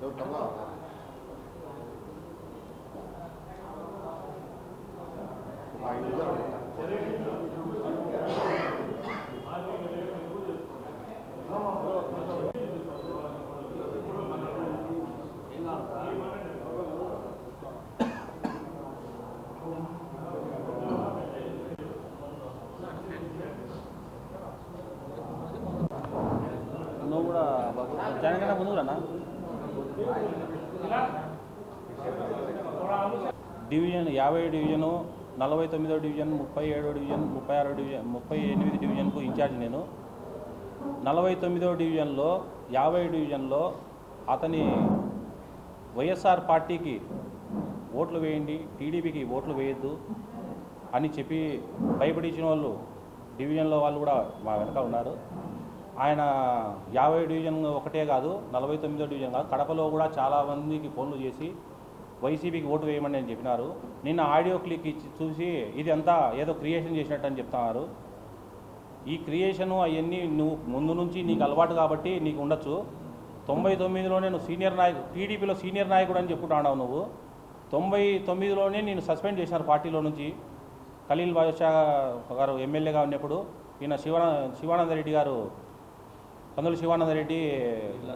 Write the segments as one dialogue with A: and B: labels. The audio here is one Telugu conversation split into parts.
A: ఎవరు కమలా
B: నువ్వు కూడా ముందు కూడా డివిజన్ యాభై డివిజను నలభై తొమ్మిదో డివిజన్ ముప్పై ఏడో డివిజన్ ముప్పై ఆరో డివిజన్ ముప్పై ఎనిమిది డివిజన్కు ఇన్ఛార్జ్ నేను. నలభై తొమ్మిదో డివిజన్లో యాభై డివిజన్లో అతని వైఎస్ఆర్ పార్టీకి ఓట్లు వేయండి టీడీపీకి ఓట్లు వేయొద్దు అని చెప్పి భయపడించిన వాళ్ళు డివిజన్లో వాళ్ళు కూడా మా వెనక ఉన్నారు. ఆయన యాభై డివిజన్ ఒకటే కాదు నలభై తొమ్మిదో డివిజన్ కాదు కడపలో కూడా చాలా మందికి ఫోన్లు చేసి వైసీపీకి ఓటు వేయమని అని చెప్పినారు. నిన్న ఆడియో క్లిక్ ఇచ్చి చూసి ఇది అంతా ఏదో క్రియేషన్ చేసినట్టు అని చెప్తున్నారు. ఈ క్రియేషను అవన్నీ నువ్వు ముందు నుంచి నీకు అలవాటు కాబట్టి నీకు ఉండొచ్చు. తొంభై తొమ్మిదిలోనే నువ్వు సీనియర్ నాయకు టీడీపీలో సీనియర్ నాయకుడు అని చెప్పుకుంటున్నావు నువ్వు. తొంభై తొమ్మిదిలోనే నేను సస్పెండ్ చేసినారు పార్టీలో నుంచి. ఖలీల్ బాషా గారు ఎమ్మెల్యేగా ఉన్నప్పుడు ఈయన శివా శివానంద రెడ్డి గారు పందులు శివానంద రెడ్డి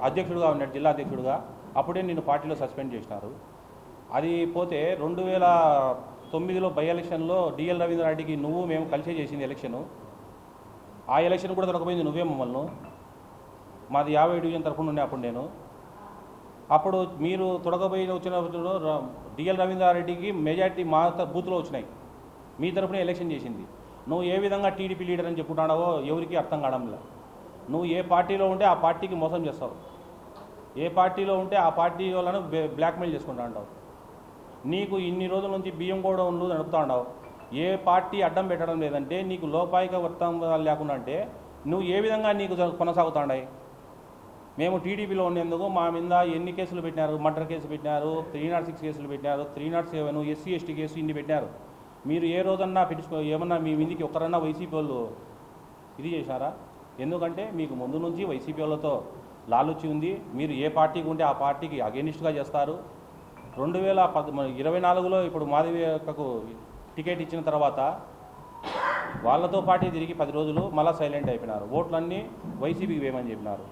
B: అధ్యక్షుడుగా ఉన్నాడు జిల్లా అధ్యక్షుడుగా అప్పుడే నేను పార్టీలో సస్పెండ్ చేసినారు. అది పోతే రెండు వేల తొమ్మిదిలో బై ఎలక్షన్లో డిఎల్ రవీంద్రారెడ్డికి నువ్వు మేము కలిసే చేసింది ఎలక్షను. ఆ ఎలక్షన్ కూడా దొరకపోయింది నువ్వే మమ్మల్ని. మాది యాభై డివిజన్ తరఫున ఉండే అప్పుడు నేను. అప్పుడు మీరు తొడగబోయి వచ్చినప్పుడు డిఎల్ రవీంద్రారెడ్డికి మెజార్టీ మా బూత్లో వచ్చినాయి. మీ తరఫున ఎలక్షన్ చేసింది. నువ్వు ఏ విధంగా టీడీపీ లీడర్ అని చెప్పుకుంటున్నావో ఎవరికి అర్థం కావడంలే నువ్వు ఏ పార్టీలో ఉంటే ఆ పార్టీకి మోసం చేస్తావు. ఏ పార్టీలో ఉంటే ఆ పార్టీ వాళ్ళను బ్లాక్మెయిల్ చేసుకుంటా ఉంటావు. నీకు ఇన్ని రోజుల నుంచి బియ్యం గోడౌన్లు ఉండు నడుపుతాండావు ఏ పార్టీ అడ్డం పెట్టడం లేదంటే నీకు లోపాయిక వర్తంగాలు లేకుండా అంటే నువ్వు ఏ విధంగా నీకు కొనసాగుతాండాయి? మేము టీడీపీలో ఉండేందుకు మా మీద ఎన్ని కేసులు పెట్టినారు? మర్డర్ కేసు పెట్టినారు త్రీ నాట్ సిక్స్ కేసులు పెట్టినారు three nought seven SC ST case ఇన్ని పెట్టినారు మీరు ఏ రోజన్నా పెట్టించుకో ఏమన్నా మీ మీదికి ఒక్కరన్నా వైసీపీ వాళ్ళు ఇది చేశారా? ఎందుకంటే మీకు ముందు నుంచి వైసీపీ వాళ్ళతో లాలుచి ఉంది. మీరు ఏ పార్టీకి ఉంటే ఆ పార్టీకి అగేనిస్ట్గా చేస్తారు. రెండు వేల పద్ ఇరవై నాలుగులో ఇప్పుడు మాధవికకు టికెట్ ఇచ్చిన తర్వాత వాళ్ళతో పాటు తిరిగి పది రోజులు మళ్ళీ సైలెంట్ అయిపోయినారు. ఓట్లన్నీ వైసీపీకి వేయమని చెప్పినారు.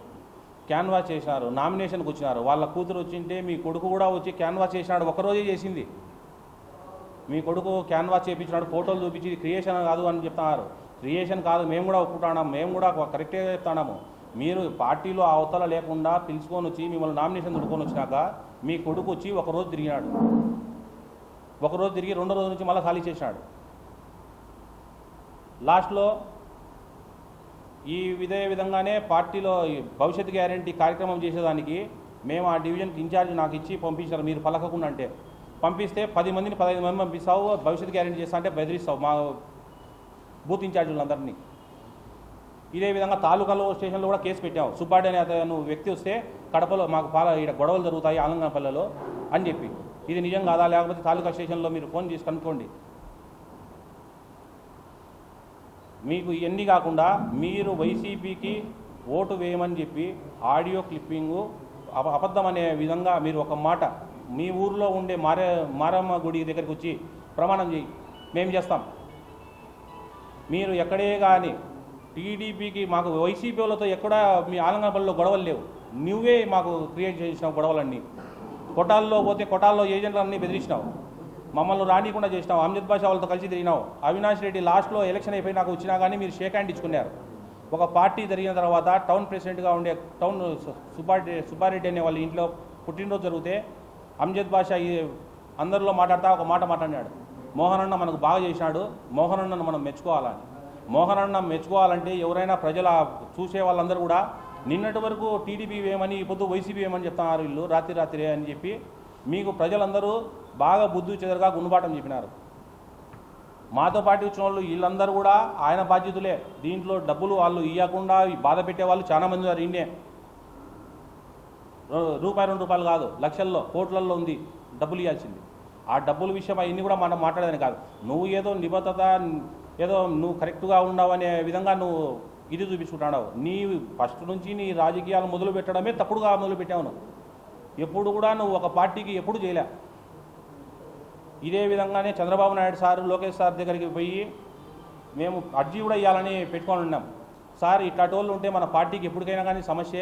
B: క్యాన్వాస్ చేసినారు నామినేషన్కి వచ్చినారు. వాళ్ళ కూతురు వచ్చింటే మీ కొడుకు కూడా వచ్చి క్యాన్వాస్ చేసినాడు ఒకరోజే చేసింది. మీ కొడుకు క్యాన్వాస్ చేయించినాడు ఫోటోలు చూపించి క్రియేషన్ కాదు అని చెప్తున్నారు. క్రియేషన్ కాదు మేము కూడా ఒప్పుకుంటున్నాం మేము కూడా కరెక్టే చెప్తున్నాము. మీరు పార్టీలో అవతల లేకుండా పిలుచుకొని వచ్చి మిమ్మల్ని నామినేషన్ దుడుకొని వచ్చినాక మీ కొడుకు వచ్చి ఒకరోజు తిరిగినాడు. ఒకరోజు తిరిగి రెండో రోజు నుంచి మళ్ళీ ఖాళీ చేసినాడు. లాస్ట్లో ఈ ఇదే విధంగానే పార్టీలో భవిష్యత్ గ్యారంటీ కార్యక్రమం చేసేదానికి మేము ఆ డివిజన్కి ఇన్ఛార్జ్ నాకు ఇచ్చి పంపించారు. మీరు పలకకుండా అంటే పంపిస్తే పది మందిని పదహైదు మంది పంపిస్తావు భవిష్యత్ గ్యారంటీ చేస్తా అంటే బెదిరిస్తావు మా బూత్ ఇన్ఛార్జీలందరినీ. ఇదే విధంగా తాలూకాలో స్టేషన్లో కూడా కేసు పెట్టాము సుబ్బాడి అనే అతను వ్యక్తి వస్తే కడపలో మాకు పాల ఇక్కడ గొడవలు జరుగుతాయి ఆలంగనపల్లెలో అని చెప్పి. ఇది నిజం కాదా? లేకపోతే తాలూకా స్టేషన్లో మీరు ఫోన్ చేసి కనుక్కోండి. మీకు ఇవన్నీ కాకుండా మీరు వైసీపీకి ఓటు వేయమని చెప్పి ఆడియో క్లిప్పింగు అబ- అబద్ధం అనే విధంగా మీరు ఒక మాట మీ ఊర్లో ఉండే మారే మారమ్మ గుడి దగ్గరికి వచ్చి ప్రమాణం చేయి. మేము చేస్తాం. మీరు ఎక్కడే కానీ టీడీపీకి మాకు వైసీపీ వాళ్ళతో ఎక్కడ మీ ఆలంగపల్లిలో గొడవలు లేవు. నువ్వే మాకు క్రియేట్ చేసిన గొడవలన్నీ. కొటాల్లో పోతే కొటాల్లో ఏజెంట్లన్నీ బెదిరించినావు మమ్మల్ని రానికుండా చేసినావు. అమ్జద్ బాషా వాళ్ళతో కలిసి తిరిగినావు. అవినాష్ రెడ్డి లాస్ట్లో ఎలక్షన్ అయిపోయి నాకు వచ్చినా కానీ మీరు షేక్ హ్యాండ్ ఇచ్చుకున్నారు. ఒక పార్టీ జరిగిన తర్వాత టౌన్ ప్రెసిడెంట్గా ఉండే టౌన్ సుబ్బారెడ్డి సుబ్బారెడ్డి అనే వాళ్ళ ఇంట్లో పుట్టినరోజు జరిగితే అమ్జద్ బాషా అందరిలో మాట్లాడతా ఒక మాట మాట్లాడినాడు. మోహన్ అన్న మనకు బాగా చేసినాడు. మోహన్ అన్నను మనం మెచ్చుకోవాలని మోహనన్న మెచ్చుకోవాలంటే ఎవరైనా ప్రజల చూసే వాళ్ళందరూ కూడా నిన్నటి వరకు టీడీపీ వేయమని ఇప్పుడు పొద్దు వైసీపీ వేయమని చెప్తున్నారు వీళ్ళు రాత్రి రాత్రి అని చెప్పి మీకు ప్రజలందరూ బాగా బుద్ధి చెదరగా గుణపాఠం చెప్పినారు. మాతో పాటు వచ్చిన వాళ్ళు వీళ్ళందరూ కూడా ఆయన బాధ్యతలే. దీంట్లో డబ్బులు వాళ్ళు ఇవ్వకుండా బాధ పెట్టేవాళ్ళు వాళ్ళు చాలా మంది ఉన్నారు ఈయనే. రూపాయి రెండు రూపాయలు కాదు లక్షల్లో కోట్లల్లో ఉంది డబ్బులు ఇవ్వాల్సింది ఆ డబ్బుల విషయం అవన్నీ కూడా మనం మాట్లాడేదని కాదు. నువ్వు ఏదో నిబద్ధత ఏదో నువ్వు కరెక్ట్గా ఉన్నావు అనే విధంగా నువ్వు ఇది చూపించుకుంటున్నావు. నీ ఫస్ట్ నుంచి నీ రాజకీయాలు మొదలు పెట్టడమే తప్పుడుగా మొదలు పెట్టావు నువ్వు. ఎప్పుడు కూడా నువ్వు ఒక పార్టీకి ఎప్పుడు చేయలే. ఇదే విధంగానే చంద్రబాబు నాయుడు సార్ లోకేష్ సార్ దగ్గరికి పోయి మేము అర్జీ కూడా ఇవ్వాలని పెట్టుకొని ఉన్నాం. సార్ ఇట్లాంటి వాళ్ళు ఉంటే మన పార్టీకి ఎప్పటికైనా కానీ సమస్య.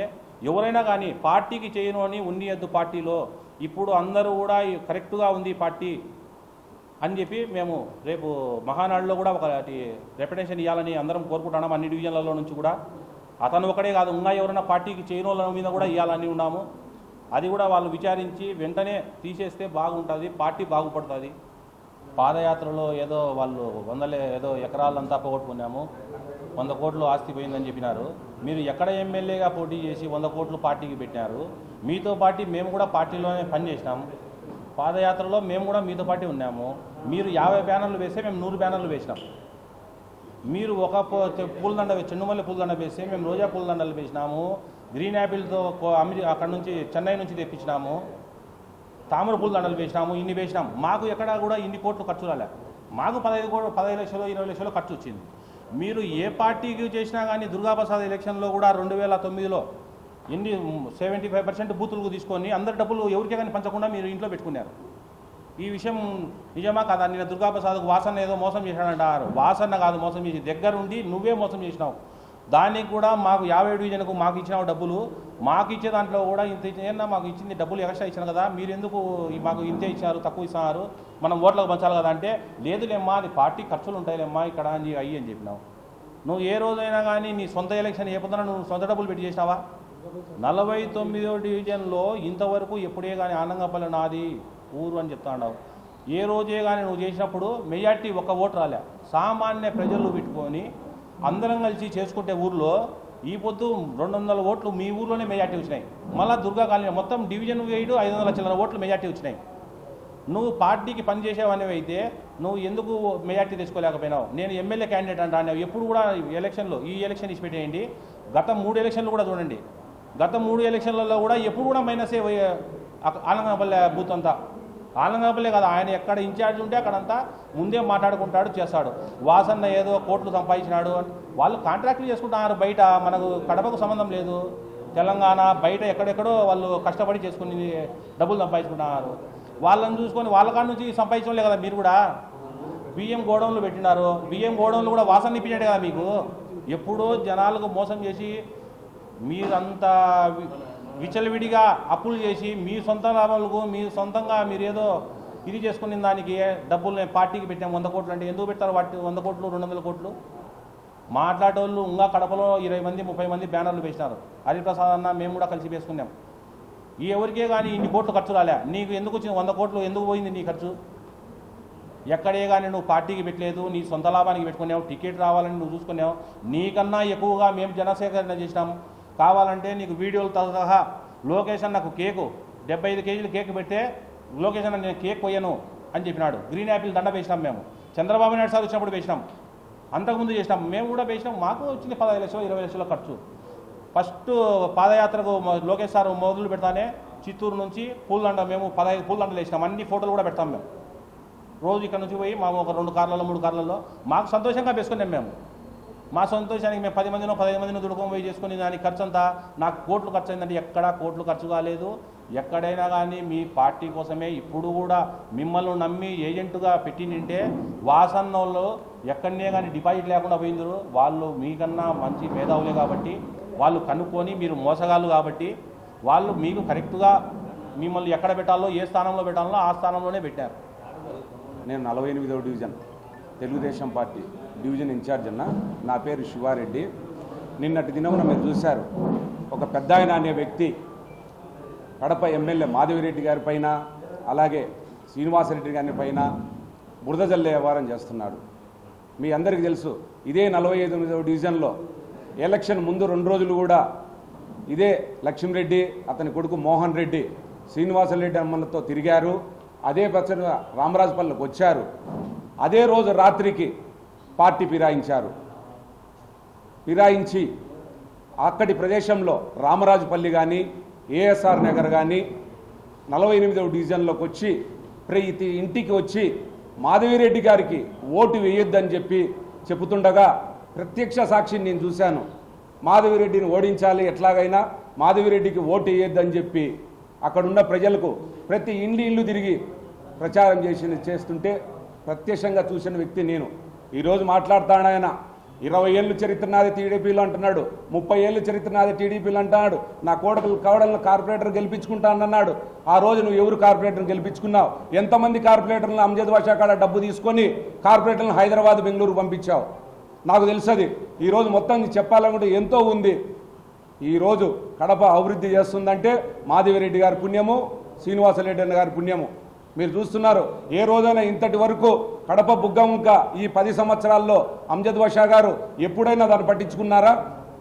B: ఎవరైనా కానీ పార్టీకి చేయను అని ఉన్నియద్దు పార్టీలో. ఇప్పుడు అందరూ కూడా కరెక్ట్గా ఉంది ఈ పార్టీ. అని చెప్పి మేము రేపు మహానాడులో కూడా ఒకటి రెప్యుటేషన్ ఇవ్వాలని అందరం కోరుకుంటున్నాం అన్ని డివిజన్లలో నుంచి కూడా. అతను ఒకడే కాదు ఉన్నా ఎవరైనా పార్టీకి చేయని వాళ్ళ మీద కూడా ఇవ్వాలని ఉన్నాము. అది కూడా వాళ్ళు విచారించి వెంటనే తీసేస్తే బాగుంటుంది పార్టీ బాగుపడుతుంది. పాదయాత్రలో ఏదో వాళ్ళు వందలే ఏదో ఎకరాలంతా పోగొట్టుకున్నాము. వంద కోట్లు ఆస్తి పోయిందని చెప్పినారు. మీరు ఎక్కడ ఎమ్మెల్యేగా పోటీ చేసి వంద కోట్లు పార్టీకి పెట్టినారు? మీతో పార్టీ మేము కూడా పార్టీలోనే పనిచేసినాము. పాదయాత్రలో మేము కూడా మీతో పాటు ఉన్నాము. మీరు యాభై బ్యానర్లు వేస్తే మేము నూరు బ్యానర్లు వేసినాం. మీరు ఒక పూలదండ చెండు చెండుమల్లి పూలదండ వేసి మేము రోజా పూలదండలు వేసినాము. గ్రీన్ యాపిల్తో అమెరి అక్కడ నుంచి చెన్నై నుంచి తెప్పించినాము. తామర పూలదండలు వేసినాము ఇన్ని వేసినాం మాకు ఎక్కడా కూడా ఇన్ని కోట్లు ఖర్చు రాలే. మాకు పదహైదు కోట్లు పదహైదు లక్షలు ఇరవై లక్షలు ఖర్చు వచ్చింది. మీరు ఏ పార్టీకి చేసినా కానీ దుర్గాప్రసాద్ ఎలక్షన్లో కూడా రెండు వేల తొమ్మిదిలో ఎన్ని సెవెంటీ ఫైవ్ పర్సెంట్ బూతులకు తీసుకొని అందరి డబ్బులు ఎవరికే కానీ పంచకుండా మీరు ఇంట్లో పెట్టుకున్నారు. ఈ విషయం నిజమా కాదా? నిన్న దుర్గాప్రసాద్కు వాసన ఏదో మోసం చేశాడంటారు వాసన కాదు మోసం చేసి దగ్గరుండి నువ్వే మోసం చేసినావు. దానికి కూడా మాకు యాభై డివిజన్కు మాకు ఇచ్చినావు డబ్బులు. మాకు ఇచ్చే దాంట్లో కూడా ఇంత ఏమన్నా మాకు ఇచ్చింది డబ్బులు ఎక్స్ట్రా ఇచ్చాను కదా? మీరు ఎందుకు మాకు ఇంతే ఇచ్చారు? తక్కువ ఇస్తున్నారు. మనం ఓట్లకు పంచాలి కదా అంటే లేదులేమ్మా అది పార్టీ ఖర్చులు ఉంటాయిలేమ్మా ఇక్కడ అని అయ్యి అని చెప్పినావు. నువ్వు ఏ రోజైనా కానీ నీ సొంత ఎలక్షన్ ఏ పొద్దున నువ్వు సొంత డబ్బులు పెట్టి చేసినావా? నలభై తొమ్మిదో డివిజన్లో ఇంతవరకు ఎప్పుడే కానీ ఆనంగపల్లి నాది ఊరు అని చెప్తాడావు. ఏ రోజే కానీ నువ్వు చేసినప్పుడు మెజార్టీ ఒక ఓటు రాలే. సామాన్య ప్రజలు పెట్టుకొని అందరం కలిసి చేసుకుంటే ఊర్లో ఈ పొద్దు రెండు వందల ఓట్లు మీ ఊర్లోనే మెజార్టీ వచ్చినాయి. మళ్ళీ దుర్గా కాలనీ మొత్తం డివిజన్ వేయడు ఐదు వందల చిల్లర ఓట్లు మెజార్టీ వచ్చినాయి. నువ్వు పార్టీకి పనిచేసేవనేవి అయితే నువ్వు ఎందుకు మెజార్టీ తెచ్చుకోలేకపోయినావు? నేను ఎమ్మెల్యే క్యాండిడేట్ అంటాను ఎప్పుడు కూడా ఎలక్షన్లో ఈ ఎలక్షన్ ఇచ్చి పెట్టేయండి గత మూడు ఎలక్షన్లు కూడా చూడండి. గత మూడు ఎలక్షన్లలో కూడా ఎప్పుడు కూడా మైనసే ఆలంగనపల్లె బూత్ అంతా. ఆలంగనపల్లె కదా ఆయన ఎక్కడ ఇన్ఛార్జ్ ఉంటే అక్కడంతా ముందే మాట్లాడుకుంటాడు చేస్తాడు. వాసన్న ఏదో కోట్లు సంపాదించినాడు వాళ్ళు కాంట్రాక్ట్లు చేసుకుంటున్నారు బయట మనకు కడపకు సంబంధం లేదు. తెలంగాణ బయట ఎక్కడెక్కడో వాళ్ళు కష్టపడి చేసుకుని డబ్బులు సంపాదించుకుంటున్నారు. వాళ్ళని చూసుకొని వాళ్ళ కాడ నుంచి సంపాదించడం కదా మీరు కూడా. బియ్యం గోడౌన్లు పెట్టినారు. బియ్యం గోడౌన్లు కూడా వాసన ఇప్పించాడు కదా మీకు. ఎప్పుడో జనాలకు మోసం చేసి మీరంతా విచలవిడిగా అప్పులు చేసి మీ సొంత లాభాలకు మీ సొంతంగా మీరు ఏదో ఇది చేసుకునే దానికి డబ్బులు నేను పార్టీకి పెట్టాం వంద కోట్లు అంటే ఎందుకు పెడతారు వాటి వంద కోట్లు రెండు వందల కోట్లు? మాట్లాడేవాళ్ళు ఇంకా కడపలో ఇరవై మంది ముప్పై మంది బ్యానర్లు వేసినారు. హరిప్రసాద్ అన్న మేము కూడా కలిసి వేసుకున్నాం. ఈ ఎవరికే కానీ ఇన్ని కోట్లు ఖర్చు రాలే. నీకు ఎందుకు వచ్చింది వంద కోట్లు ఎందుకు పోయింది నీ ఖర్చు? ఎక్కడే కానీ నువ్వు పార్టీకి పెట్టలేదు నీ సొంత లాభానికి పెట్టుకున్నావు టికెట్ రావాలని నువ్వు చూసుకున్నావు. నీకన్నా ఎక్కువగా మేము జనసేకరణ చేసినాము కావాలంటే నీకు వీడియోలతో సహా లోకేషన్ నాకు కేకు డెబ్బై ఐదు కేజీలు కేక్ పెట్టే లోకేషన్ నేను కేక్ పోయాను అని చెప్పినాడు. గ్రీన్ యాపిల్ దండ వేసినాం మేము. చంద్రబాబు నాయుడు సార్ వచ్చినప్పుడు వేసినాం అంతకుముందు చేసినాం. మేము కూడా వేసినాం మాకు వచ్చింది పదహైదు లక్షలు ఇరవై లక్షల ఖర్చు. ఫస్ట్ పాదయాత్రకు లోకేష్ సార్ మొదలు పెడతానే చిత్తూరు నుంచి పూలదండ మేము పదహైదు పూలదండలు వేసినాం. అన్ని ఫోటోలు కూడా పెడతాం మేము. రోజు ఇక్కడ నుంచి పోయి మా ఒక రెండు కార్లలో మూడు కార్లలో మాకు సంతోషంగా వేసుకున్నాం మేము. మా సంతోషానికి మేము పది మందినో పదిహేను మందినో దుడుకం పోయి చేసుకుని దానికి ఖర్చు అంతా నాకు కోట్లు ఖర్చు అయిందంటే ఎక్కడా కోట్లు ఖర్చు కాలేదు. ఎక్కడైనా కానీ మీ పార్టీ కోసమే ఇప్పుడు కూడా మిమ్మల్ని నమ్మి ఏజెంటుగా పెట్టింటే వాసన్నోళ్ళు ఎక్కడనే కానీ డిపాజిట్ లేకుండా పోయిందరు వాళ్ళు మీకన్నా మంచి మేధావులే కాబట్టి వాళ్ళు కనుక్కొని మీరు మోసగాళ్ళు కాబట్టి వాళ్ళు మీకు కరెక్ట్గా మిమ్మల్ని ఎక్కడ పెట్టాలో ఏ స్థానంలో పెట్టాలో ఆ స్థానంలోనే పెట్టారు.
C: నేను నలభై ఎనిమిదవ division. Telugudesam party division incharge అన్న. నా పేరు శివారెడ్డి. నిన్నటి దినమున మీరు చూశారు ఒక పెద్ద ఆయన అనే వ్యక్తి కడప ఎమ్మెల్యే మాధవిరెడ్డి గారి పైన అలాగే శ్రీనివాసరెడ్డి గారి పైన బురద జల్లే వ్యవహారం చేస్తున్నాడు. మీ అందరికీ తెలుసు ఇదే నలభై ఎనిమిదవ డివిజన్లో ఎలక్షన్ ముందు రెండు రోజులు కూడా ఇదే లక్ష్మీరెడ్డి అతని కొడుకు మోహన్ రెడ్డి శ్రీనివాసరెడ్డి అమ్మలతో తిరిగారు. అదే పచ్చగా రామరాజుపల్లికి వచ్చారు. అదే రోజు రాత్రికి పార్టీ ఫిరాయించారు. ఫిరాయించి అక్కడి ప్రదేశంలో రామరాజుపల్లి కానీ ఏఎస్ఆర్ నగర్ కానీ నలభై ఎనిమిదవ డివిజన్లోకి వచ్చి ప్రతి ఇంటికి వచ్చి మాధవిరెడ్డి గారికి ఓటు వేయొద్దని చెప్పి చెబుతుండగా ప్రత్యక్ష సాక్షిని నేను చూశాను. మాధవిరెడ్డిని ఓడించాలి ఎట్లాగైనా మాధవిరెడ్డికి ఓటు వేయొద్దని చెప్పి అక్కడున్న ప్రజలకు ప్రతి ఇండ్లు ఇల్లు తిరిగి ప్రచారం చేసి చేస్తుంటే ప్రత్యక్షంగా చూసిన వ్యక్తి నేను. ఈరోజు మాట్లాడతాడు ఆయన ఇరవై ఏళ్ళు చరిత్ర నాది టీడీపీలో అంటున్నాడు. ముప్పై ఏళ్ళు చరిత్ర నాది టీడీపీలో అంటున్నాడు. నా కోడలు కవడలను కార్పొరేటర్ గెలిపించుకుంటానన్నాడు. ఆ రోజు నువ్వు ఎవరు కార్పొరేటర్ని గెలిపించుకున్నావు? ఎంతమంది కార్పొరేటర్లను అంజద్ భాషా కాడ డబ్బు తీసుకొని కార్పొరేటర్లను హైదరాబాద్ బెంగళూరు పంపించావు? నాకు తెలుసది. ఈరోజు మొత్తం చెప్పాలనుకుంటే ఎంతో ఉంది. ఈరోజు కడప అభివృద్ధి చేస్తుందంటే మాధవిరెడ్డి గారి పుణ్యము శ్రీనివాసరెడ్డి గారి పుణ్యము. మీరు చూస్తున్నారు ఏ రోజైనా ఇంతటి వరకు కడప బుగ్గముక ఈ పది సంవత్సరాల్లో అంజద్ బషా గారు ఎప్పుడైనా దాన్ని పట్టించుకున్నారా?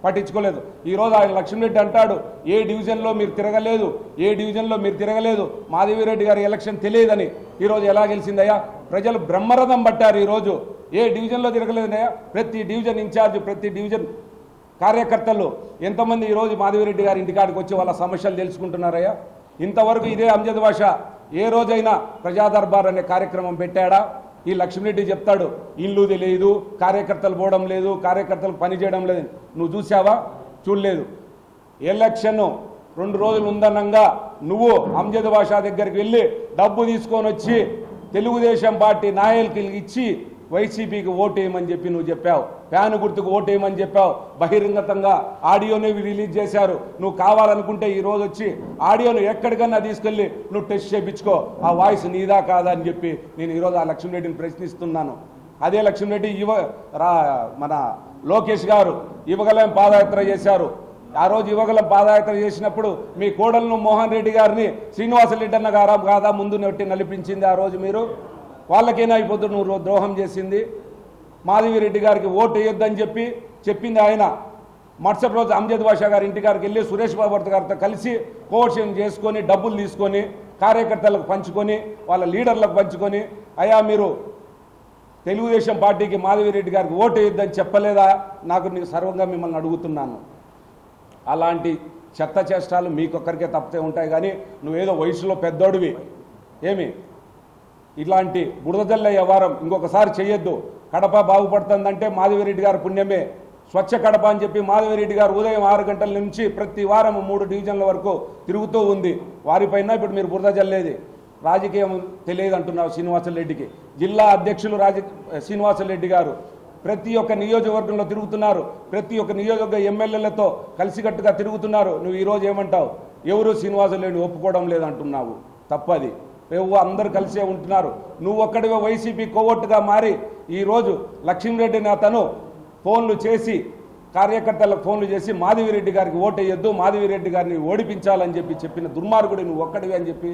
C: పట్టించుకోలేదు. ఈరోజు ఆయన లక్ష్మీరెడ్డి అంటాడు ఏ డివిజన్లో మీరు తిరగలేదు ఏ డివిజన్లో మీరు తిరగలేదు మాధవిరెడ్డి గారి ఎలక్షన్ తెలియదని. ఈరోజు ఎలా గెలిచిందయ్యా? ప్రజలు బ్రహ్మరథం పట్టారు ఈరోజు ఏ డివిజన్లో తిరగలేదయ్యా? ప్రతి డివిజన్ ఇన్ఛార్జ్ ప్రతి డివిజన్ కార్యకర్తలు ఎంతమంది ఈరోజు మాధవిరెడ్డి గారి ఇంటికాడికి వచ్చి వాళ్ళ సమస్యలు తెలుసుకుంటున్నారయ్యా? ఇంతవరకు ఇదే అంజద్ భాష ఏ రోజైనా ప్రజాదర్బార్ అనే కార్యక్రమం పెట్టాడా? ఈ లక్ష్మిరెడ్డి చెప్తాడు ఇల్లు తెలియదు కార్యకర్తలు పోవడం లేదు కార్యకర్తలు పని చేయడం లేదు. నువ్వు చూసావా చూడలేదు. ఎలక్షన్ రెండు రోజులు ఉందన్నంగా నువ్వు అంజద్ భాషా దగ్గరికి వెళ్ళి డబ్బు తీసుకొని వచ్చి తెలుగుదేశం పార్టీ నాయకులకి ఇచ్చి వైసీపీకి ఓటేయమని చెప్పి నువ్వు చెప్పావు. ఫ్యాన్ గుర్తుకు ఓటేయమని చెప్పావు. బహిరంగతంగా ఆడియోని రిలీజ్ చేశారు. నువ్వు కావాలనుకుంటే ఈ రోజు వచ్చి ఆడియోను ఎక్కడికన్నా తీసుకెళ్ళి నువ్వు టెస్ట్ చేయించుకో. ఆ వాయిస్ నీదా కాదా అని చెప్పి నేను ఈరోజు ఆ లక్ష్మీరెడ్డిని ప్రశ్నిస్తున్నాను. అదే లక్ష్మీరెడ్డి యువ రా మన లోకేష్ గారు యువగలం పాదయాత్ర చేశారు. ఆ రోజు యువగలం పాదయాత్ర చేసినప్పుడు మీ కోడలను మోహన్ రెడ్డి గారిని శ్రీనివాసరెడ్డి అన్న గారా కాదా ముందు నెట్టి నలిపించింది ఆ రోజు మీరు? వాళ్ళకైనా అయిపోతుంది నువ్వు ద్రోహం చేసింది? మాధవిరెడ్డి గారికి ఓటు వేయొద్దని చెప్పి చెప్పింది ఆయన. మరుసటి రోజు అంజద్ బాషా గారి ఇంటికారికి వెళ్ళి సురేష్ బాబు గారితో కలిసి కోర్షన్ చేసుకొని డబ్బులు తీసుకొని కార్యకర్తలకు పంచుకొని వాళ్ళ లీడర్లకు పంచుకొని అయ్యా మీరు తెలుగుదేశం పార్టీకి మాధవిరెడ్డి గారికి ఓటు వేయొద్దని చెప్పలేదా? నాకు నీకు సర్వంగా మిమ్మల్ని అడుగుతున్నాను. అలాంటి చెత్త చేష్టాలు మీకొక్కరికే తప్పితే ఉంటాయి కానీ నువ్వేదో వయసులో పెద్దోడివి. ఏమి? ఇలాంటి బురదజల్ల వ్యవహారం ఇంకొకసారి చేయొద్దు. కడప బాగుపడుతుందంటే మాధవిరెడ్డి గారు పుణ్యమే. స్వచ్ఛ కడప అని చెప్పి మాధవిరెడ్డి గారు ఉదయం ఆరు గంటల నుంచి ప్రతి వారం మూడు డివిజన్ల వరకు తిరుగుతూ ఉంది. వారిపైన ఇప్పుడు మీరు బురద జల్లేది. రాజకీయం తెలియదు అంటున్నారు శ్రీనివాసరెడ్డికి. జిల్లా అధ్యక్షులు రాజ శ్రీనివాసరెడ్డి గారు ప్రతి ఒక్క నియోజకవర్గంలో తిరుగుతున్నారు. ప్రతి ఒక్క నియోజకవర్గ ఎమ్మెల్యేలతో కలిసికట్టుగా తిరుగుతున్నారు. నువ్వు ఈరోజు ఏమంటావు? ఎవరు శ్రీనివాసరెడ్డి ఒప్పుకోవడం లేదంటున్నావు. తప్పది. రేవు అందరు కలిసే ఉంటున్నారు. నువ్వు ఒక్కడివే వైసీపీ కోవట్టుగా మారి ఈరోజు లక్ష్మీరెడ్డిని తను ఫోన్లు చేసి కార్యకర్తలకు ఫోన్లు చేసి మాధవిరెడ్డి గారికి ఓటేయొద్దు మాధవిరెడ్డి గారిని ఓడిపించాలని చెప్పి చెప్పిన దుర్మార్గుడు నువ్వు ఒక్కడివి అని చెప్పి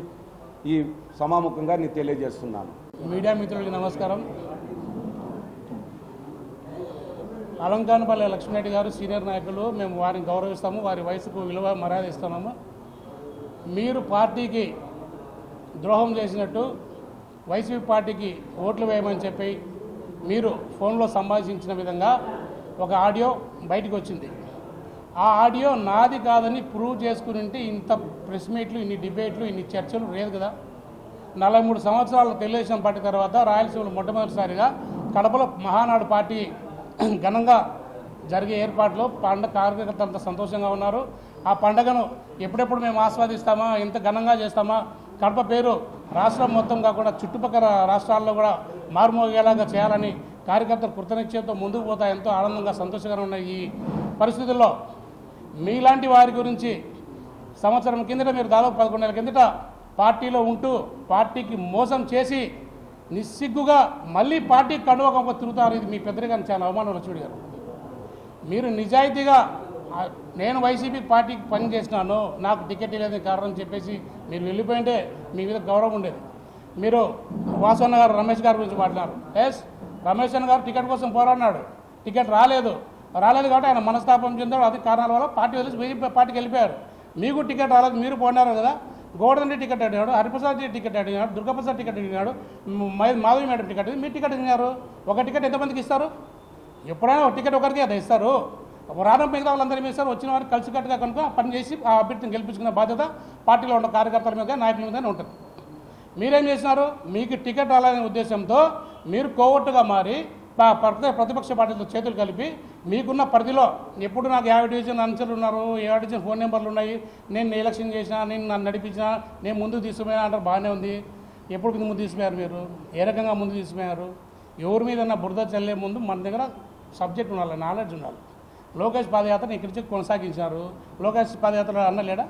C: ఈ సమాముఖంగా నీకు తెలియజేస్తున్నాను.
D: మీడియా మిత్రులకి నమస్కారం. అలంకానపల్లి లక్ష్మీరెడ్డి గారు సీనియర్ నాయకులు మేము వారిని గౌరవిస్తాము వారి వయసుకు విలువ మర్యాద ఇస్తున్నాము. మీరు పార్టీకి ద్రోహం చేసినట్టు వైసీపీ పార్టీకి ఓట్లు వేయమని చెప్పి మీరు ఫోన్లో సంభాషించిన విధంగా ఒక ఆడియో బయటకు వచ్చింది. ఆ ఆడియో నాది కాదని ప్రూవ్ చేసుకుని ఉంటే ఇంత ప్రెస్ మీట్లు ఇన్ని డిబేట్లు ఇన్ని చర్చలు లేదు కదా. నలభై మూడు సంవత్సరాల తెలుగుదేశం పార్టీ తర్వాత రాయలసీమలో మొట్టమొదటిసారిగా కడపలో మహానాడు పార్టీ ఘనంగా జరిగే ఏర్పాట్లు పండగ కార్యకర్తలు అంత సంతోషంగా ఉన్నారు. ఆ పండగను ఎప్పుడెప్పుడు మేము ఆస్వాదిస్తామా ఎంత ఘనంగా చేస్తామా కడప పేరు రాష్ట్రం మొత్తం కాకుండా చుట్టుపక్కల రాష్ట్రాల్లో కూడా మారుమోగేలాగా చేయాలని కార్యకర్తలు కృతనిశ్చయంతో ముందుకు పోతా ఎంతో ఆనందంగా సంతోషంగా ఉన్న ఈ పరిస్థితుల్లో మీలాంటి వారి గురించి సంవత్సరం కిందట మీరు దాదాపు పదకొండు నెలల కిందట పార్టీలో ఉంటూ పార్టీకి మోసం చేసి నిస్సిగ్గుగా మళ్ళీ పార్టీ కండువక తిరుగుతారు. ఇది మీ పెద్దరిగాని చాలా అవమానం లక్ష్మి గారు. మీరు నిజాయితీగా నేను వైసీపీ పార్టీకి పని చేసినాను నాకు టికెట్ లేదని కారణం చెప్పేసి మీరు వెళ్ళిపోయింటే మీ మీద గౌరవం ఉండేది. మీరు వాసన్న గారు రమేష్ గారి గురించి మాట్లాడారు. ఎస్ రమేష్ అన్న గారు టికెట్ కోసం పోరాడినాడు. టికెట్ రాలేదు. రాలేదు కాబట్టి ఆయన మనస్తాపం చెందాడు అది కారణాల వల్ల పార్టీ వదిలేసి బీజేపీ పార్టీకి వెళ్ళిపోయారు మీకు టికెట్ రాలేదు మీరు పోయినారు కదా. గోవర్ధన్ టికెట్ అడిగాడు హరిప్రసాద్ టికెట్ అడిగినాడు దుర్గాప్రసాద్ టికెట్ అడిగినాడు మాధవి మేడం టికెట్ మీ మీరు టికెట్ అడిగినారు. ఒక టికెట్ ఎంతమందికి ఇస్తారు? ఎప్పుడైనా ఒక టికెట్ ఒకరికి అది ఇస్తారు. రావడం మిగతా వాళ్ళందరూ ఇస్తారు వచ్చిన వారికి కలిసికట్టుగా కనుక పని చేసి ఆ అభ్యర్థిని గెలిపించుకునే బాధ్యత పార్టీలో ఉన్న కార్యకర్తల మీద నాయకుల మీదనే ఉంటుంది. మీరేం చేసినారు? మీకు టికెట్ రాలనే ఉద్దేశంతో మీరు కోవట్టుగా మారి ప్రతిపక్ష పార్టీలతో చేతులు కలిపి మీకున్న పరిధిలో ఎప్పుడు నాకు యాభై డివిజన్ అనుచరులు ఉన్నారు యాభై డివిజన్ ఫోన్ నెంబర్లు ఉన్నాయి నేను ఎలక్షన్ చేసినా నేను నన్ను నడిపించినా నేను ముందుకు తీసుకుపోయినా అంటారు బాగానే ఉంది. ఎప్పుడు ముందు తీసుకుపోయారు మీరు? ఏ రకంగా ముందు తీసుకుపోయారు? ఎవరి మీద బురద చల్లే ముందు మన దగ్గర సబ్జెక్ట్ ఉండాలి నాలెడ్జ్ ఉండాలి. లోకేష్ పాదయాత్రను ఇక్కడి నుంచి కొనసాగించారు. లోకేష్ పాదయాత్ర అన్న లేడా?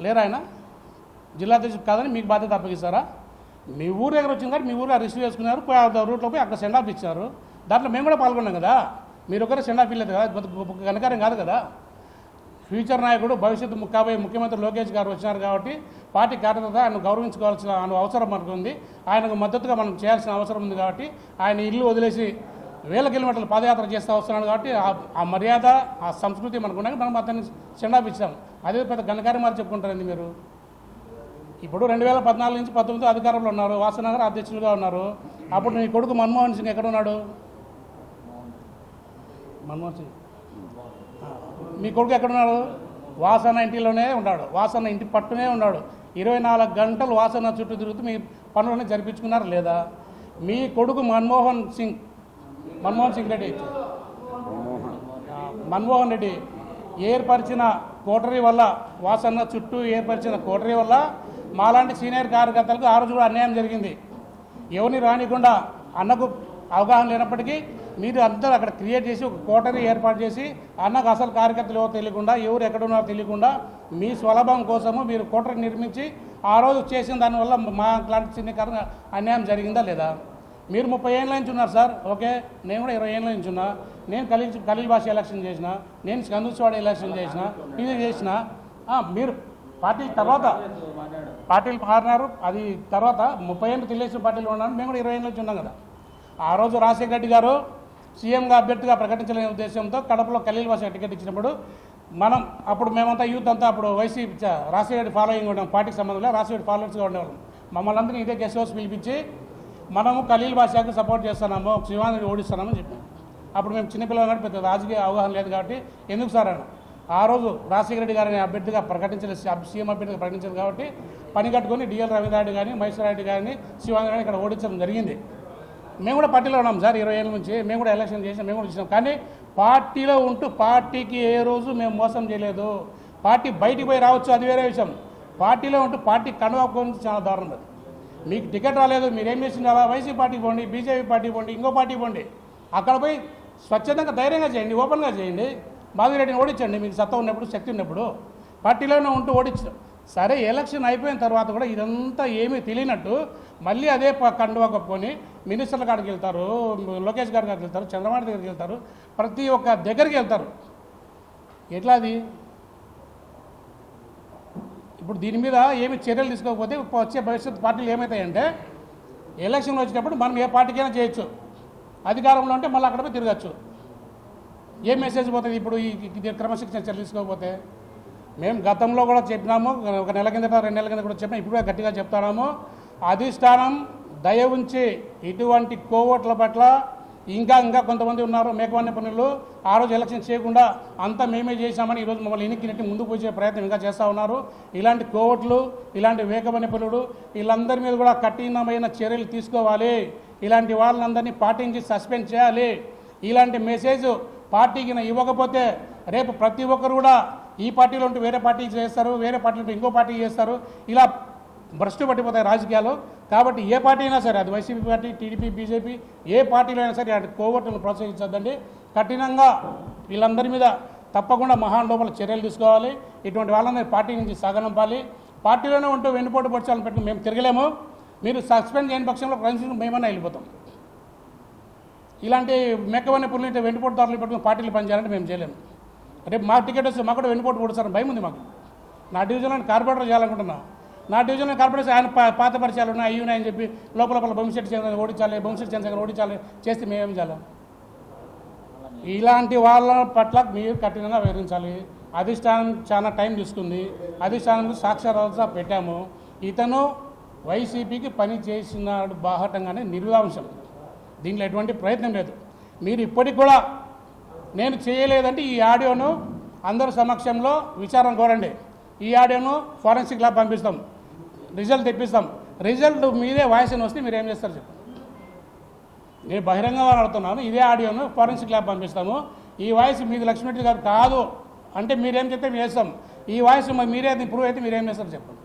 D: లేరా ఆయన? జిల్లా అధ్యక్షుడు కాదని మీకు బాధ్యత అప్పగిస్తారా? మీ ఊరు దగ్గర వచ్చింది కాబట్టి మీ ఊరు రిసీవ్ చేసుకున్నారు. పోయి రూట్లో పోయి అక్కడ సెండ్ ఆఫ్ ఇచ్చారు. దాంట్లో మేము కూడా పాల్గొన్నాం కదా. మీరు ఒకరే సెండ్ ఆఫ్ ఇవ్వలేదు కదా. కనకారం కాదు కదా. ఫ్యూచర్ నాయకుడు భవిష్యత్తు ము- కాబోయే ముఖ్యమంత్రి లోకేష్ గారు వచ్చినారు కాబట్టి పార్టీ కార్యకర్త ఆయన గౌరవించుకోవాల్సిన ఆయన అవసరం మనకు ఉంది. ఆయనకు మద్దతుగా మనం చేయాల్సిన అవసరం ఉంది కాబట్టి ఆయన ఇల్లు వదిలేసి వేల కిలోమీటర్లు పాదయాత్ర చేస్తూ వస్తున్నాడు కాబట్టి ఆ- మర్యాద ఆ సంస్కృతి మనకు ఉన్నాక మనం అతన్ని సెండ్ ఇచ్చాం అదే పెద్ద ఘనకార్యం మరి చెప్పుకుంటారండి మీరు. ఇప్పుడు రెండు వేల పద్నాలుగు నుంచి పంతొమ్మిది అధికారంలో ఉన్నారు. వాసనగర్ అధ్యక్షులుగా ఉన్నారు. అప్పుడు మీ కొడుకు మన్మోహన్ సింగ్ ఎక్కడ ఉన్నాడు? మన్మోహన్ సింగ్. మీ కొడుకు ఎక్కడున్నాడు వాసన ఇంటిలోనే ఉన్నాడు. వాసన ఇంటి పట్టునే ఉన్నాడు. ఇరవై నాలుగు గంటలు వాసన చుట్టూ తిరుగుతూ మీ పనులను జరిపించుకున్నారు లేదా? మీ కొడుకు మన్మోహన్ సింగ్ మన్మోహన్ సింగ్ రెడ్డి. మన్మోహన్ రెడ్డి ఏర్పరిచిన కోటరీ వల్ల వాసన్న చుట్టూ ఏర్పరిచిన కోటరీ వల్ల మాలాంటి సీనియర్ కార్యకర్తలకు ఆ రోజు కూడా అన్యాయం జరిగింది. ఎవరిని రానికుండా అన్నకు అవగాహన లేనప్పటికీ మీరు అందరూ అక్కడ క్రియేట్ చేసి ఒక కోటరీ ఏర్పాటు చేసి అన్నకు అసలు కార్యకర్తలు ఎవరు తెలియకుండా ఎవరు ఎక్కడ ఉన్నారో తెలియకుండా మీ స్వలభం కోసము మీరు కోటరీ నిర్మించి ఆ రోజు చేసిన దానివల్ల మా లాంటి చిన్న అన్యాయం జరిగిందా లేదా? మీరు ముప్పై ఏళ్ళ నుంచి ఉన్నారు సార్. ఓకే నేను కూడా ఇరవై ఏళ్ళ నుంచి ఉన్నా. నేను ఖలీల్ ఖలీల్ భాష ఎలక్షన్ చేసిన నేను స్కందుస్వాడ ఎలక్షన్ చేసిన ఇది చేసిన మీరు పార్టీ తర్వాత పార్టీలు మారినారు అది తర్వాత ముప్పై ఏళ్ళు తెలుగుదేశం పార్టీలో ఉన్నాను మేము కూడా ఇరవై ఏళ్ళ నుంచి ఉన్నాం కదా. ఆ రోజు రాజశేఖర రెడ్డి గారు సీఎంగా అభ్యర్థిగా ప్రకటించలేని ఉద్దేశంతో కడపలో ఖలీల్ భాష టికెట్ ఇచ్చినప్పుడు మనం అప్పుడు మేమంతా యూత్ అంతా అప్పుడు వైసీపీ రాజశేఖర రెడ్డి ఫాలోయింగ్ ఉన్నాం పార్టీకి సంబంధం లేదు రాజశేఖర రెడ్డి ఫాలోవర్స్గా ఉండేవాళ్ళం. మమ్మల్ని అందరినీ ఇదే గెస్ట్ హౌస్ పిలిపించి మనము ఖలీల్ బాషాకి సపోర్ట్ చేస్తున్నాము శివాని ఓడిస్తున్నామని చెప్పాం అప్పుడు మేము చిన్నపిల్లలు కాబట్టి పెద్ద రాజకీయ అవగాహన లేదు కాబట్టి ఎందుకు సార్ అని ఆ రోజు రాజశేఖర రెడ్డి గారిని అభ్యర్థిగా ప్రకటించలేదు సీఎం అభ్యర్థిగా ప్రకటించారు కాబట్టి పని కట్టుకొని డిఎల్ రవినాయుడు కానీ మహేశ్వర రెడ్డి గారిని శివాని గారిని ఇక్కడ ఓడించడం జరిగింది. మేము కూడా పార్టీలో ఉన్నాం సార్ ఇరవై ఏళ్ళ నుంచి మేము కూడా ఎలక్షన్ చేసాం మేము కూడా ఇచ్చినాం కానీ పార్టీలో ఉంటూ పార్టీకి ఏ రోజు మేము మోసం చేయలేదు. పార్టీ బయటికి పోయి రావచ్చు అది వేరే విషయం. పార్టీలో ఉంటూ పార్టీ కనువకొని చాలా దారుణం అది. మీకు టికెట్ రాలేదు మీరు ఏం చేసింది అలా వైసీపీ పార్టీ పోండి బీజేపీ పార్టీకి పోండి ఇంకో పార్టీ పోండి. అక్కడ పోయి స్వచ్ఛందంగా ధైర్యంగా చేయండి ఓపెన్గా చేయండి. మాధురెడ్డిని ఓడించండి మీకు సత్తా ఉన్నప్పుడు శక్తి ఉన్నప్పుడు. పార్టీలోనే ఉంటూ ఓడించడం. సరే ఎలక్షన్ అయిపోయిన తర్వాత కూడా ఇదంతా ఏమీ తెలియనట్టు మళ్ళీ అదే ప- కండువా కప్పుకొని మినిస్టర్ల కాడికి వెళ్తారు లోకేష్ గారి కాడికి వెళ్తారు చంద్రబాబు దగ్గరికి వెళ్తారు ప్రతి ఒక్క దగ్గరికి వెళ్తారు. ఎట్లా అది? ఇప్పుడు దీని మీద ఏమి చర్యలు తీసుకోకపోతే వచ్చే భవిష్యత్ పార్టీలు ఏమవుతాయంటే ఎలక్షన్లు వచ్చినప్పుడు మనం ఏ పార్టీకైనా చేయొచ్చు. అధికారంలో ఉంటే మళ్ళీ అక్కడ పోయి తిరగచ్చు. ఏ మెసేజ్ పోతుంది ఇప్పుడు ఈ క్రమశిక్షణ చర్యలు తీసుకోకపోతే? మేము గతంలో కూడా చెప్పినాము ఒక నెల కిందట రెండు నెలల కింద కూడా చెప్పినా ఇప్పుడు గట్టిగా చెప్తాము అధిష్టానం దయ ఉంచి ఇటువంటి కోవట్ల పట్ల ఇంకా ఇంకా కొంతమంది ఉన్నారు మేకవాణ్య పనులు ఆ రోజు ఎలక్షన్ చేయకుండా అంతా మేమే చేశామని ఈరోజు మమ్మల్ని ఇనికి ముందుకు వచ్చే ప్రయత్నం ఇంకా చేస్తూ ఉన్నారు. ఇలాంటి కోవట్లు ఇలాంటి వేకమని పనులు వీళ్ళందరి మీద కూడా కఠినమైన చర్యలు తీసుకోవాలి. ఇలాంటి వాళ్ళందరినీ నుంచి సస్పెండ్ చేయాలి. ఇలాంటి మెసేజ్ పార్టీకి ఇవ్వకపోతే రేపు ప్రతి ఒక్కరు కూడా ఈ పార్టీలో ఉంటూ వేరే పార్టీ చేస్తారు వేరే పార్టీలో ఇంకో పార్టీ చేస్తారు. ఇలా భ్రష్టు పట్టిపోతాయి రాజకీయాలు కాబట్టి ఏ పార్టీ అయినా సరే అది వైసీపీ పార్టీ టీడీపీ బీజేపీ ఏ పార్టీలో అయినా సరే అటు కోవర్టును ప్రోత్సహించద్దండి. కఠినంగా వీళ్ళందరి మీద తప్పకుండా మహాన్ లోపల చర్యలు తీసుకోవాలి. ఇటువంటి వాళ్ళని పార్టీ నుంచి సాగనంపాలి. పార్టీలోనే ఉంటూ వెన్నుపోటు పొడిచాలని పెట్టుకుని మేము తిరగలేము. మీరు సస్పెండ్ చేయని పక్షంలో ప్రజలు మేమన్నా వెళ్ళిపోతాం. ఇలాంటి మెక్కవన్నీ పుల్లి వెన్నుపోటు దారులు పెట్టుకుని పార్టీలు పనిచేయాలంటే మేము చేయలేము. రేపు మా టికెట్ వస్తే మాకు కూడా వెన్నుపోటు పొడుస్తారని భయం ఉంది మాకు. నా డివిజన్లో కార్పొరేటర్ చేయాలనుకుంటున్నాను నా డివిజన్లో కార్పొరేషన్ ఆయన పాత పరిచయాలు ఉన్నాయి అయ్యి ఉన్నాయని చెప్పి లోపల లోపల బొమ్మిశెట్టి చంద్ర ఓడించాలి బొమ్మిశెట్టి చంద్ర ఓడించాలి చేస్తే మేమేం చేయాలి? ఇలాంటి వాళ్ళ పట్ల మీరు కఠినంగా వివరించాలి అధిష్టానం చాలా టైం తీసుకుంది. అధిష్టానం సాక్షరత పెట్టాము. ఇతను వైసీపీకి పని చేసినాడు బాహటంగానే నిర్వాంశం దీంట్లో ఎటువంటి ప్రయత్నం లేదు. మీరు ఇప్పటికి కూడా నేను చేయలేదంటే ఈ ఆడియోను అందరి సమక్షంలో విచారం కోరండి. ఈ ఆడియోను ఫారెన్సిక్ ల్యాబ్ పంపిస్తాం. రిజల్ట్ తెప్పిస్తాం. రిజల్ట్ మీదే వాయిస్ అని వస్తే మీరు ఏం చేస్తారు చెప్పండి. నేను బహిరంగంగా అడుగుతున్నాను ఇదే ఆడియోను ఫారెన్సిక్ ల్యాబ్ పంపిస్తాము. ఈ వాయిస్ మీది లక్ష్మీ కాదు కాదు. అంటే మీరేం చెప్తే మేము చేస్తాం. ఈ వాయిస్ మీరే ప్రూవ్ అయితే మీరేం చేస్తారు చెప్పండి.